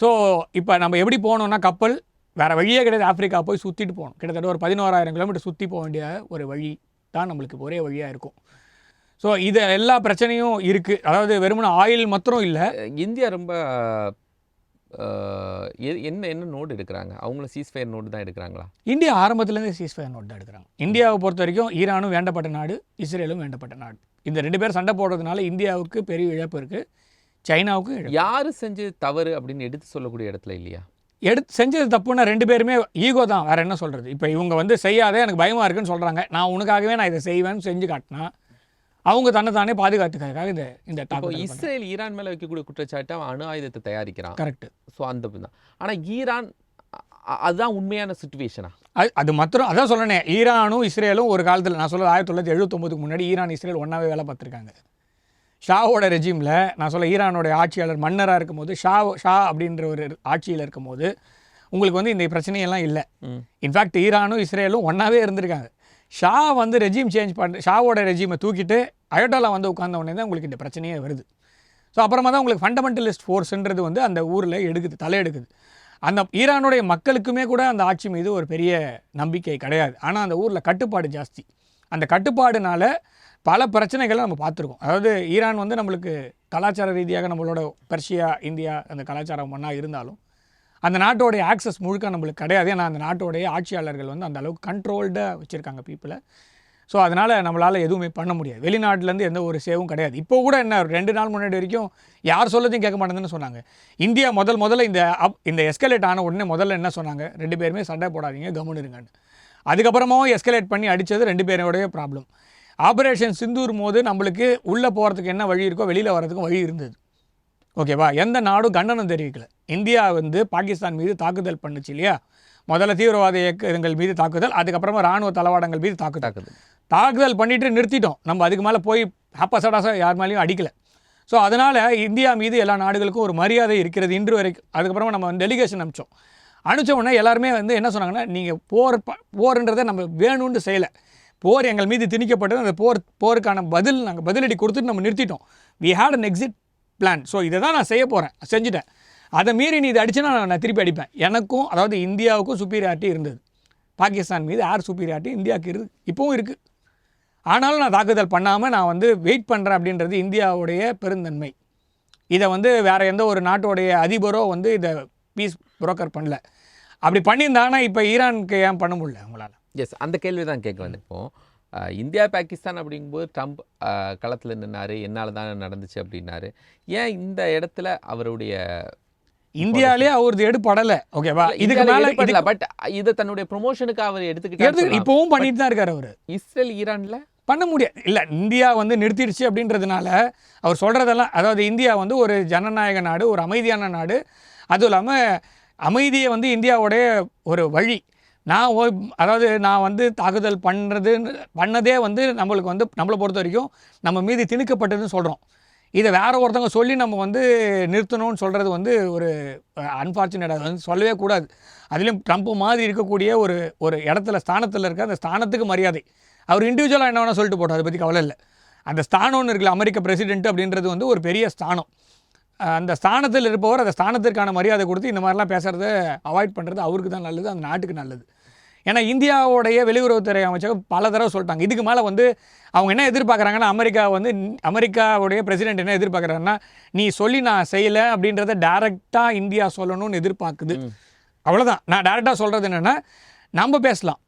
ஸோ இப்போ நம்ம எப்படி போகணுன்னா கப்பல் வேறு வழியே கிடையாது. ஆஃப்ரிக்கா போய் சுற்றிட்டு போகணும். கிட்டத்தட்ட ஒரு பதினோராயிரம் கிலோமீட்டர் சுற்றி போக வேண்டிய ஒரு வழி தான் நம்மளுக்கு ஒரே வழியாக இருக்கும். ஸோ இது எல்லா பிரச்சனையும் இருக்குது அதாவது வெறுமனே ஆயில் மாத்திரம் இல்லை. இந்தியா ரொம்ப என்ன என்ன நோடு எடுக்கிறாங்க? அவங்களும் சீஸ்ஃபயர் நோடு தான் எடுக்கிறாங்களா? இந்தியா ஆரம்பத்துலேருந்தே சீஸ்ஃபயர் நோட் தான் எடுக்கிறாங்க. இந்தியாவை பொறுத்த வரைக்கும் ஈரானும் வேண்டப்பட்ட நாடு இஸ்ரேலும் வேண்டப்பட்ட நாடு. இந்த ரெண்டு பேர் சண்டை போடுறதுனால இந்தியாவுக்கு பெரிய இழப்பு இருக்குது சைனாவுக்கு யாரு செஞ்சு தவறு அப்படின்னு எடுத்து சொல்லக்கூடிய இடத்துல இல்லையா? எடுத்து செஞ்சது தப்புன்னா ரெண்டு பேருமே ஈகோ தான். வேற என்ன சொல்கிறது இப்போ இவங்க வந்து செய்யாதே எனக்கு பயமாக இருக்குன்னு சொல்கிறாங்க நான் உனக்காகவே நான் இதை செய்வேன்னு செஞ்சு காட்டினா அவங்க தன்னை தானே பாதுகாத்துக்கிறதுக்காக இந்த இந்த தாக்குதல் இஸ்ரேல் ஈரான் மேல வைக்கக்கூடிய குற்றச்சாட்டு அவன் அணு ஆயுதத்தை தயாரிக்கிறான். கரெக்ட் ஸோ அந்த தான் ஆனா ஈரான் அதுதான் உண்மையான சுச்சுவேஷனா அது அது மாத்திரம் அதான் சொல்லணே ஈரானும் இஸ்ரேலும் ஒரு காலத்தில் நான் சொல்ல ஆயிரத்தி தொள்ளாயிரத்தி எழுபத்தொம்பதுக்கு முன்னாடி ஈரான் இஸ்ரேல் ஒன்றாவே வேலை பார்த்துருக்காங்க. ஷாவோட ரெஜிமில் நான் சொல்ல ஈரானோட ஆட்சியாளர் மன்னராக இருக்கும்போது ஷா ஷா அப்படின்ற ஒரு ஆட்சியில் இருக்கும்போது உங்களுக்கு வந்து இந்த பிரச்சனையெல்லாம் இல்லை. இன்ஃபேக்ட் ஈரானும் இஸ்ரேலும் ஒன்றாவே இருந்திருக்காங்க. ஷா வந்து ரெஜிம் சேஞ்ச் பண்ண ஷாவோட ரெஜிமை தூக்கிட்டு அயோட்டாலா வந்து உட்கார்ந்த உடனே தான் உங்களுக்கு இந்த பிரச்சனையே வருது. ஸோ அப்புறமா தான் உங்களுக்கு ஃபண்டமெண்டலிஸ்ட் ஃபோர்ஸ்ன்றது வந்து அந்த ஊரில் எடுக்குது தலையெடுக்குது. அந்த ஈரானுடைய மக்களுக்குமே கூட அந்த ஆட்சி மீது ஒரு பெரிய நம்பிக்கை கிடையாது. ஆனால் அந்த ஊரில் கட்டுப்பாடு ஜாஸ்தி. அந்த கட்டுப்பாடுனால பல பிரச்சனைகளை நம்ம பார்த்துருக்கோம். அதாவது ஈரான் வந்து நம்மளுக்கு கலாச்சார ரீதியாக நம்மளோட பெர்ஷியா இந்தியா அந்த கலாச்சாரம் ஒன்றா இருந்தாலும் அந்த நாட்டோடைய ஆக்சஸ் முழுக்க நம்மளுக்கு கிடையாது. ஏன்னா அந்த நாட்டோடைய ஆட்சியாளர்கள் வந்து அந்த அளவுக்கு கண்ட்ரோல்டாக வச்சுருக்காங்க பீப்புளை ஸோ அதனால் நம்மளால் எதுவுமே பண்ண முடியாது. வெளிநாட்டிலேருந்து எந்த ஒரு சேவும் கிடையாது. இப்போ கூட என்ன ரெண்டு நாள் முன்னாடி வரைக்கும் யார் சொல்லதையும் கேட்க மாட்டேங்குதுன்னு சொன்னாங்க. இந்தியா முதல் முதல்ல இந்த அப் இந்த எஸ்கலேட் ஆன உடனே முதல்ல என்ன சொன்னாங்க? ரெண்டு பேருமே சண்டை போடாதீங்க கவனிருங்கன்னு இருங்கன்னு. அதுக்கப்புறமாவும் எஸ்கலேட் பண்ணி அடித்தது ரெண்டு பேரோடைய ப்ராப்ளம் ஆப்ரேஷன் சிந்தூர் போது நம்மளுக்கு உள்ளே போகிறதுக்கு என்ன வழி இருக்கோ வெளியில் வர்றதுக்கும் வழி இருந்தது. ஓகேவா எந்த நாடும் கண்டனம் தெரிவிக்கல. இந்தியா வந்து பாகிஸ்தான் மீது தாக்குதல் பண்ணுச்சு இல்லையா? முதல்ல தீவிரவாத இயக்கங்கள் மீது தாக்குதல் அதுக்கப்புறமா ராணுவ தளவாடங்கள் மீது தாக்குதல். தாக்குது தாக்குதல் பண்ணிட்டு நிறுத்திட்டோம். நம்ம அதுக்கு மேலே போய் ஹப்பசடாசா யார் மேலேயும் அடிக்கல. ஸோ அதனால் இந்தியா மீது எல்லா நாடுகளுக்கும் ஒரு மரியாதை இருக்கிறது இன்று வரைக்கும். அதுக்கப்புறமா நம்ம டெலிகேஷன் அனுப்பிச்சோம். அனுப்பிச்ச உடனே எல்லாருமே வந்து என்ன சொன்னாங்கன்னா நீங்கள் போர் போர்ன்றதை நம்ம வேணும்னு செய்யலை. போர் எங்கள் மீது திணிக்கப்பட்டது அந்த போர் போருக்கான பதில் நாங்கள் பதிலடி கொடுத்துட்டு நம்ம நிறுத்திட்டோம். We had an exit plan so இதை தான் நான் செய்ய போகிறேன் செஞ்சுட்டேன். அதை மீறி நீ இதை அடிச்சுன்னா நான் திருப்பி அடிப்பேன். எனக்கும் அதாவது இந்தியாவுக்கும் சுப்பீரியாரிட்டி இருந்தது. பாகிஸ்தான் மீது ஏர் சுப்பீரியாரிட்டி இந்தியாவுக்கு இருக்கு இப்போவும் இருக்குது ஆனாலும் நான் தாக்குதல் பண்ணாமல் நான் வந்து வெயிட் பண்ணுறேன் அப்படின்றது இந்தியாவுடைய பெருந்தன்மை. இதை வந்து வேறு எந்த ஒரு நாட்டோடைய அதிபரோ வந்து இதை பீஸ் புரோக்கர் பண்ணல. அப்படி பண்ணியிருந்தாங்கன்னா இப்போ ஈரானுக்கு ஏன் பண்ண முடியல அவங்களால எஸ் அந்த கேள்வி தான் கேட்க அஹ், இந்தியா பாகிஸ்தான் அப்படிங்கும்போது ட்ரம்ப் களத்தில் நின்னாரு என்னால் தான் நடந்துச்சு அப்படின்னாரு. ஏன் இந்த இடத்துல அவருடைய இந்தியாவிலே அவரது எடுப்படலை. ஓகேவா இதுக்கு மேலே இதுக்கு பட் இதை தன்னுடைய ப்ரொமோஷனுக்கு அவர் எடுத்து எடுத்துக்கிட்டு இப்போவும் பண்ணிட்டு தான் இருக்காரு அவர். இஸ்ரேல் ஈரான்ல? பண்ண முடியாது இல்லை இந்தியா வந்து நிறுத்திடுச்சு அப்படின்றதுனால அவர் சொல்கிறதெல்லாம் அதாவது இந்தியா வந்து ஒரு ஜனநாயக நாடு ஒரு அமைதியான நாடு. அதுவும் இல்லாமல் அமைதியை வந்து இந்தியாவுடைய ஒரு வழி. நான் ஓய் அதாவது நான் வந்து தாக்குதல் பண்ணுறது பண்ணதே வந்து நம்மளுக்கு வந்து நம்மளை பொறுத்த வரைக்கும் நம்ம மீது திணிக்கப்பட்டதுன்னு சொல்கிறோம் இதை வேறு ஒருத்தவங்க சொல்லி நம்ம வந்து நிறுத்தணும்னு சொல்கிறது வந்து ஒரு அன்ஃபார்ச்சுனேட் அது வந்து சொல்லவே கூடாது. அதுலேயும் ட்ரம்ப் மாதிரி இருக்கக்கூடிய ஒரு ஒரு இடத்துல ஸ்தானத்தில் இருக்க அந்த ஸ்தானத்துக்கு மரியாதை. அவர் இண்டிவிஜுவலாக என்ன வேணால் சொல்லிட்டு போட்டோம் அதை பற்றி கவலை இல்லை. அந்த ஸ்தானம் ஒன்று இருக்குல்ல அமெரிக்க பிரசிடென்ட் அப்படின்றது வந்து ஒரு பெரிய ஸ்தானம். அந்த ஸ்தானத்தில் இருப்பவர் அந்த ஸ்தானத்திற்கான மரியாதை கொடுத்து இந்த மாதிரிலாம் பேசுகிறத அவாய்ட் பண்ணுறது அவருக்கு தான் நல்லது அந்த நாட்டுக்கு நல்லது. ஏன்னா இந்தியாவுடைய வெளியுறவுத்துறை அமைச்சகம் பல தடவை சொல்லிட்டாங்க. இதுக்கு மேலே வந்து அவங்க என்ன எதிர்பார்க்குறாங்கன்னா அமெரிக்கா வந்து அமெரிக்காவுடைய பிரசிடென்ட் என்ன எதிர்பார்க்குறாங்கன்னா நீ சொல்லி நான் செய்யலை அப்படின்றத டைரெக்டாக இந்தியா சொல்லணும்னு எதிர்பார்க்குது. அவ்வளோதான் நான் டேரெக்டாக சொல்கிறது என்னென்னா நம்ம பேசலாம்.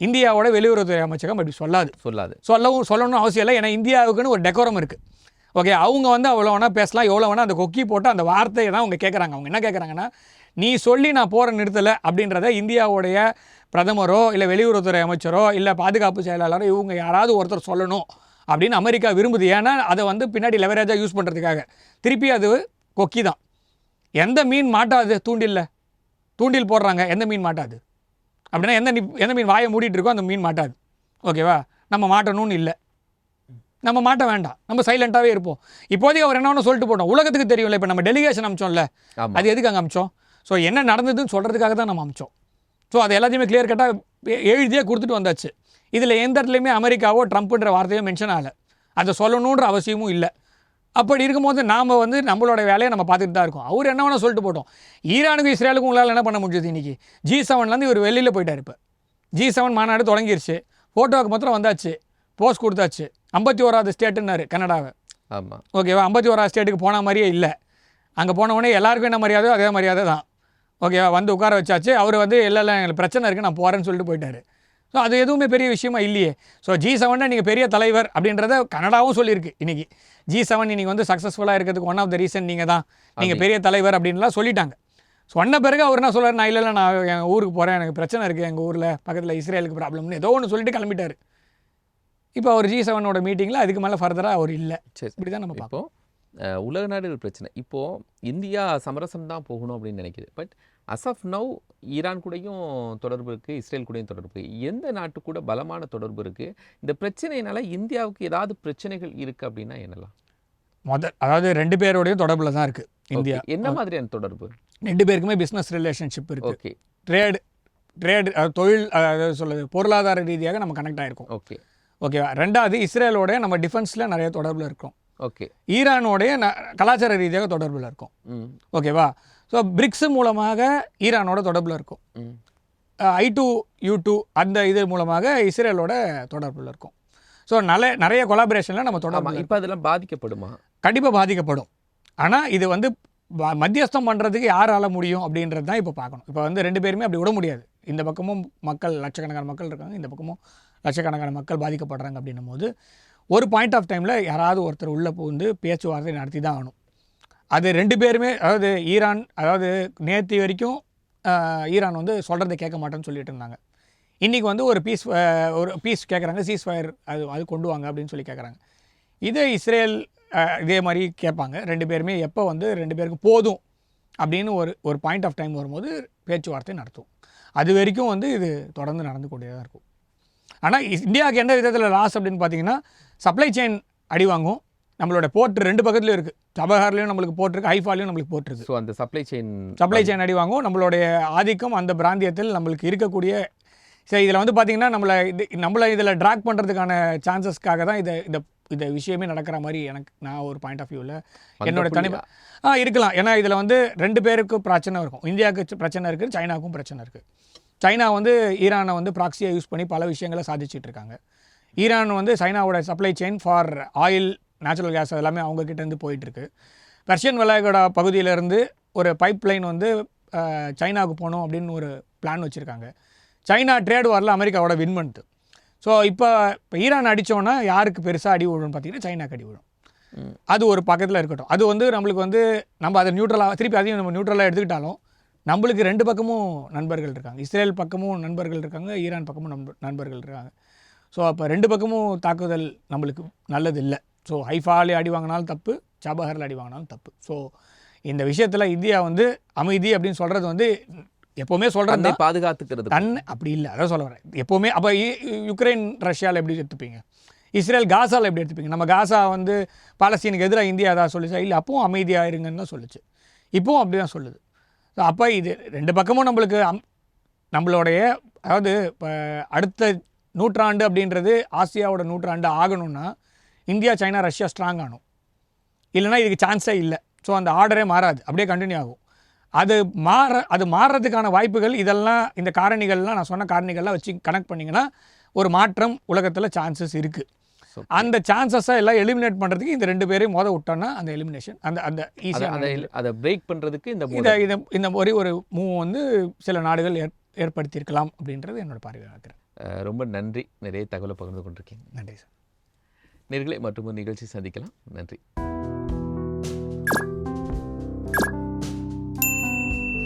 இந்தியாவோட வெளியுறவுத்துறை அமைச்சகம் அப்படி சொல்லாது. சொல்லாது. சொல்லவும் சொல்லணும்னு அவசியம் இல்லை. ஏன்னா இந்தியாவுக்குன்னு ஒரு டெக்கோரம் இருக்குது ஓகே அவங்க வந்து அவ்வளோ வேணால் பேசலாம் எவ்வளோ வேணால் அந்த கொக்கி போட்டு அந்த வார்த்தையை தான் அவங்க கேட்குறாங்க அவங்க என்ன கேட்குறாங்கன்னா நீ சொல்லி நான் போகிற நிறுத்தலை அப்படின்றத இந்தியாவுடைய பிரதமரோ இல்லை வெளியுறவுத்துறை அமைச்சரோ இல்லை பாதுகாப்பு செயலாளரோ இவங்க யாராவது ஒருத்தர் சொல்லணும் அப்படின்னு அமெரிக்கா விரும்புது. ஏன்னா அதை வந்து பின்னாடி லெவரேஜாக யூஸ் பண்ணுறதுக்காக திருப்பி அது கொக்கி தான். எந்த மீன் மாட்டாது தூண்டில்ல. தூண்டில் போடுறாங்க எந்த மீன் மாட்டாது. அப்படின்னா எந்த எந்த மீன் வாயை மூடிட்டு இருக்கோ அந்த மீன் மாட்டாது. ஓகேவா நம்ம மாட்டணும்னு இல்லை. நம்ம மாட்ட வேண்டாம். நம்ம சைலண்ட்டாகவே இருப்போம். இப்போதைக்கு அவர் என்ன சொல்லிட்டு போட்டோம். உலகத்துக்கு தெரியும்ல இப்போ நம்ம டெலிகேஷன் அமிச்சோம்ல. அது எதுக்கு அங்கே அமிச்சோம்? ஸோ என்ன நடந்ததுன்னு சொல்கிறதுக்காக தான் நம்ம அமிச்சோம். ஸோ அது எல்லாத்தையுமே கிளியர் கட்டாக எழுதியே கொடுத்துட்டு வந்தாச்சு. இதில் எந்த இடத்துலையுமே அமெரிக்காவோ ட்ரம்ப்ன்ற வார்த்தையோ மென்ஷன் ஆகலை. அதை சொல்லணுன்ற அவசியமும் இல்லை. அப்படி இருக்கும்போது நாம் வந்து நம்மளோட வேலையை நம்ம பார்த்துட்டு தான் இருக்கோம். அவர் என்ன வேணால் சொல்லிட்டு போட்டோம். ஈரானுக்கும் இஸ்ரேலுக்கும் உங்களால் என்ன பண்ண முடிஞ்சது இன்றைக்கி ஜி செவன்லேருந்து இவர் வெளியில் போயிட்டார் இப்போ. ஜி செவன் மாநாடு தொடங்கிருச்சு. ஃபோட்டோவுக்கு மாத்திரம் வந்தாச்சு. போஸ்ட் கொடுத்தாச்சு. ஐம்பத்தி ஓராவது ஸ்டேட்டுன்னாரு கனடாவை. ஆமா. ஓகேவா? ஐம்பத்தி ஓராவது ஸ்டேட்டுக்கு போன மாதிரியே இல்லை. அங்கே போனவொடனே எல்லாருக்கும் என்ன மரியாதையோ அதே மரியாதை தான். ஓகேவா? வந்து உட்கார வச்சாச்சு. அவர் வந்து இல்லை இல்லை எங்களுக்கு பிரச்சனை இருக்குது நான் போகிறேன்னு சொல்லிட்டு போயிட்டாரு. ஸோ அது எதுவுமே பெரிய விஷயமா இல்லையே. ஸோ ஜி செவனில் நீங்கள் பெரிய தலைவர் அப்படின்றத கனடாவும் சொல்லியிருக்கு இன்னைக்கு. ஜி செவன் இன்னைக்கு வந்து சக்ஸஸ்ஃபுல்லாக இருக்கிறதுக்கு ஒன் ஆஃப் த ரீசன் நீங்கள் தான். நீங்கள் பெரிய தலைவர் அப்படின்லாம் சொல்லிட்டாங்க. சொன்ன பிறகு அவர் என்ன சொல்றாரு? நான் இல்லை இல்லை நான் என் ஊருக்கு போகிறேன் எனக்கு பிரச்சனை இருக்குது எங்கள் ஊரில் பக்கத்தில் இஸ்ரேலுக்கு ப்ராப்ளம்னு ஏதோ ஒன்று சொல்லிட்டு கிளம்பிட்டாரு. இப்போ அவர் ஜி செவனோட மீட்டிங்கில் அதுக்கு மேலே ஃபர்தராக அவர் இல்லை. சரி இப்படி தான் நம்ம பார்ப்போம் உலக நாடுகள் பிரச்சனை. இப்போ இந்தியா சமரசம் தான் போகணும் அப்படின்னு நினைக்குது. But as of now Iran கூடயும் தொடர்பு இருக்கு இஸ்ரேல் கூடயும் தொடர்பு எந்த நாட்டு கூட பலமான தொடர்பு இருக்கு. இந்த பிரச்சனையினால இந்தியாவுக்கு ஏதாவது பிரச்சனைகள் இருக்கு அப்படின்னா என்னலாம் முதல் அதாவது ரெண்டு பேரோடையும் தொடர்பில் தான் இருக்குது இந்தியா. என்ன மாதிரியான தொடர்பு? ரெண்டு பேருக்குமே பிஸ்னஸ் ரிலேஷன்ஷிப் இருக்குது ஓகே ட்ரேடு ட்ரேடு தொழில் அதாவது சொல்லுது பொருளாதார ரீதியாக நம்ம கனெக்ட் ஆகிருக்கோம் ஓகே ஓகேவா ரெண்டாவது இஸ்ரேலோட நம்ம டிஃபென்ஸில் நிறைய தொடர்பில் இருக்கோம். ஓகே ஈரானோடைய கலாச்சார ரீதியாக தொடர்பில் இருக்கும். ஓகேவா ஸோ பிரிக்ஸ் மூலமாக ஈரானோட தொடர்பில் இருக்கும். ஐ டூ யூ டூ அந்த இது மூலமாக இஸ்ரேலோட தொடர்பில் இருக்கும். ஸோ நல்ல நிறைய கொலாபரேஷனில் நம்ம ஆமா தொடர்பு இப்போ அதெல்லாம் பாதிக்கப்படுமா? கண்டிப்பாக பாதிக்கப்படும். ஆனால் இது வந்து மத்தியஸ்தம் பண்ணுறதுக்கு யாரால முடியும் அப்படின்றது தான் இப்போ பார்க்கணும். இப்போ வந்து ரெண்டு பேருமே அப்படி விட முடியாது. இந்த பக்கமும் மக்கள் லட்சக்கணக்கான மக்கள் இருக்காங்க இந்த பக்கமும் லட்சக்கணக்கான மக்கள் பாதிக்கப்படுறாங்க அப்படின்னும் போது ஒரு பாயிண்ட் ஆஃப் டைமில் யாராவது ஒருத்தர் உள்ளே புகுந்து பேச்சுவார்த்தை நடத்தி தான் ஆகணும். அது ரெண்டு பேருமே அதாவது ஈரான் அதாவது நேற்று வரைக்கும் ஈரான் வந்து சொல்கிறத கேட்க மாட்டேன்னு சொல்லிட்டு இருந்தாங்க. இன்றைக்கி வந்து ஒரு பீஸ் ஒரு பீஸ் கேட்குறாங்க சீஸ் ஃபயர் அது அது கொண்டு வாங்க அப்படின்னு சொல்லி கேட்குறாங்க இதே இஸ்ரேல் இதே மாதிரி கேட்பாங்க. ரெண்டு பேருமே எப்போ வந்து ரெண்டு பேருக்கும் போதும் அப்படின்னு ஒரு ஒரு பாயிண்ட் ஆஃப் டைம் வரும்போது பேச்சுவார்த்தை நடத்தும். அது வரைக்கும் வந்து இது தொடர்ந்து நடந்து கொண்டே தான் இருக்கும். ஆனால் இந்தியாவுக்கு எந்த விதத்தில் லாஸ் அப்படின்னு பார்த்தீங்கன்னா சப்ளை செயின் அடி வாங்கும். நம்மளோட போர்ட் ரெண்டு பக்கத்துலையும் இருக்குது சபஹார்லேயும் நம்மளுக்கு போர்ட் இருக்கு ஹைஃபாலையும் நம்மளுக்கு போர்ட் இருக்குது ஸோ அந்த சப்ளை செயின் சப்ளை செயின் அடி வாங்கும். நம்மளுடைய ஆதிக்கம் அந்த பிராந்தியத்தில் நம்மளுக்கு இருக்கக்கூடிய சரி இதில் வந்து பார்த்தீங்கன்னா நம்மளை இது நம்மளை இதில் ட்ராக் பண்ணுறதுக்கான சான்சஸ்க்காக தான் இதை இந்த இந்த விஷயமே நடக்கிற மாதிரி எனக்கு நான் ஒரு பாயிண்ட் ஆஃப் வியூவில் என்னோட தனிமை ஆ இருக்கலாம். ஏன்னா இதில் வந்து ரெண்டு பேருக்கு பிரச்சனை இருக்கும். இந்தியாவுக்கு பிரச்சனை இருக்குது சைனாவுக்கும் பிரச்சனை இருக்குது சைனா வந்து ஈரானை வந்து ப்ராக்சியை யூஸ் பண்ணி பல விஷயங்களை சாதிச்சிட்டு இருக்காங்க. ஈரான் வந்து சைனாவோட supply chain for oil natural gas எல்லாமே அவங்க கிட்ட இருந்து போயிட்டு இருக்கு. பர்ஷியன் வளைகுடா பகுதியிலேருந்து ஒரு பைப் லைன் வந்து சைனாவுக்கு போகணும் அப்படின்னு ஒரு பிளான் வச்சுருக்காங்க. சைனா ட்ரேட் வாரில் அமெரிக்காவோட வின் பண்ணுது ஸோ இப்போ இப்போ ஈரான் அடித்தோன்னா யாருக்கு பெருசாக அடி விழுன்னு பார்த்தீங்கன்னா சைனாக்கு அடி விழும். ம். அது ஒரு பக்கத்தில் இருக்கட்டும். அது வந்து நம்மளுக்கு வந்து நம்ம அதை நியூட்ரலாக திருப்பி அதையும் நம்ம நியூட்ரலாக எடுத்துக்கிட்டாலும் நம்மளுக்கு ரெண்டு பக்கமும் நண்பர்கள் இருக்காங்க. இஸ்ரேல் பக்கமும் நண்பர்கள் இருக்காங்க ஈரான் பக்கமும் நண்ப நண்பர்கள் இருக்காங்க. ஸோ அப்போ ரெண்டு பக்கமும் தாக்குதல் நம்மளுக்கு நல்லது இல்லை. ஸோ ஹைஃபாலே அடி வாங்கினாலும் தப்பு சாபஹரில் அடி வாங்கினாலும் தப்பு. ஸோ இந்த விஷயத்தில் இந்தியா வந்து அமைதி அப்படின்னு சொல்கிறது வந்து எப்போவுமே சொல்கிறது பாதுகாத்துக்கிறது தன் அப்படி இல்லை. அதான் சொல்ல வரேன். எப்போவுமே அப்போ யுக்ரைன் ரஷ்யாவில் எப்படி எடுத்துப்பீங்க? இஸ்ரேல் காசாவில் எப்படி எடுத்துப்பீங்க? நம்ம காசா வந்து பாலஸ்தீனுக்கு எதிராக இந்தியா அதான் சொல்லுச்சா? இல்லை அப்பவும் அமைதியாக இருங்கன்னு தான் சொல்லுச்சு. இப்போவும் அப்படி தான் சொல்லுது. ஸோ அப்போ இது ரெண்டு பக்கமும் நம்மளுக்கு அம் நம்மளுடைய அதாவது இப்போ அடுத்த நூற்றாண்டு அப்படின்றது ஆசியாவோட நூற்றாண்டு ஆகணும்னா இந்தியா சைனா ரஷ்யா ஸ்ட்ராங் ஆகணும் இல்லைன்னா இதுக்கு சான்ஸே இல்லை. ஸோ அந்த ஆர்டரே மாறாது. அப்படியே கண்டினியூ ஆகும். அது மாற அது மாறுறதுக்கான வாய்ப்புகள் இதெல்லாம் இந்த காரணிகள்லாம் நான் சொன்ன காரணிகள்லாம் வச்சு கனெக்ட் பண்ணிங்கன்னா ஒரு மாற்றம் உலகத்தில் சான்சஸ் இருக்குது அந்த சான்சஸை எல்லாம் எலிமினேட் பண்ணுறதுக்கு இந்த ரெண்டு பேரையும் மொதல் விட்டோன்னா அந்த எலிமினேஷன் அந்த அந்த அதை ஈஸியாக அதை பிரேக் பண்றதுக்கு இந்த இதை இதை இந்த மாதிரி ஒரு மூவ் வந்து சில நாடுகள் ஏற் ஏற்படுத்தியிருக்கலாம் அப்படின்றது என்னோட பார்வையாக இருக்கிறேன். அஹ், ரொம்ப நன்றி. நிறைய தகவலை பகிர்ந்து கொண்டிருக்கீங்க. நன்றி சார். நேர்களே மற்றும் நிகழ்ச்சி சந்திக்கலாம். நன்றி.